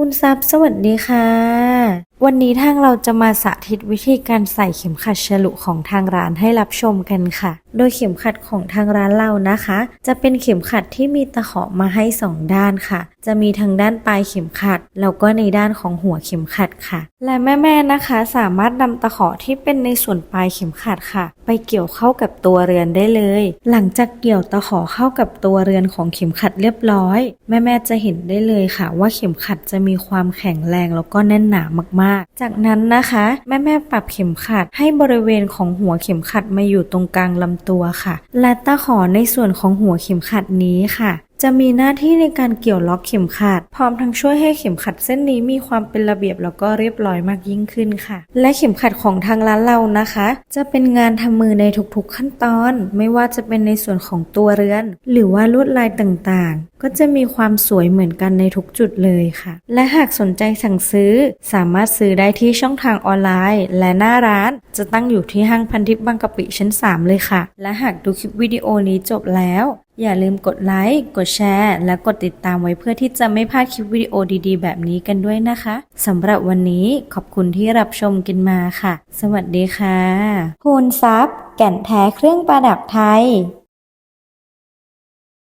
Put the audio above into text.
คุณซับสวัสดีค่ะ วันนี้ทางเราจะมาสาธิตวิธีการใส่เข็มขัดฉลุของทางร้านให้รับชมกันค่ะ โดยเข็มขัดของทางร้านเรานะคะ จะเป็นเข็มขัดที่มีตะขอมาให้สองด้านค่ะ จะมีทั้งด้านปลายเข็มขัด แล้วก็ในด้านของหัวเข็มขัดค่ะ และแม่ๆนะคะ สามารถนำตะขอที่เป็นในส่วนปลายเข็มขัดค่ะ ไปเกี่ยวเข้ากับตัวเรือนได้เลย หลังจากเกี่ยวตะขอเข้ากับตัวเรือนของเข็มขัดเรียบร้อย แม่ๆจะเห็นได้เลยค่ะ ว่าเข็มขัดจะมีความแข็งแรงแล้วก็แน่นหนามากๆ จากนั้นนะคะ แม่ๆปรับเข็มขัดให้บริเวณของหัวเข็มขัดมาอยู่ตรงกลางลำตัวค่ะ และตะขอในส่วนของหัวเข็มขัดนี้ค่ะ จะมีหน้าที่ในการเกี่ยวล็อกเข็มขัด พร้อมทั้งช่วยให้เข็มขัดเส้นนี้มีความเป็นระเบียบแล้วก็เรียบร้อยมากยิ่งขึ้นค่ะ และเข็มขัดของทางร้านเรานะคะ จะเป็นงานทำมือในทุกๆขั้นตอน ไม่ว่าจะเป็นในส่วนของตัวเรือน หรือว่าลวดลายต่างๆ ก็จะมีความสวยเหมือนกันในทุกจุดเลยค่ะ และหากสนใจสั่งซื้อ สามารถซื้อได้ที่ช่องทางออนไลน์ และหน้าร้าน จะตั้งอยู่ที่ห้างพันทิพย์บางกะปิชั้น 3 เลยค่ะ และหากดูคลิปวิดีโอนี้จบแล้ว อย่าลืมกดไลค์ กดแชร์ และกดติดตามไว้เพื่อที่จะไม่พลาดคลิปวิดีโอดีๆ แบบนี้กันด้วยนะคะ สำหรับวันนี้ขอบคุณที่รับชมกันมาค่ะ สวัสดีค่ะ คูณทรัพย์ แก่นแท้เครื่องประดับไทย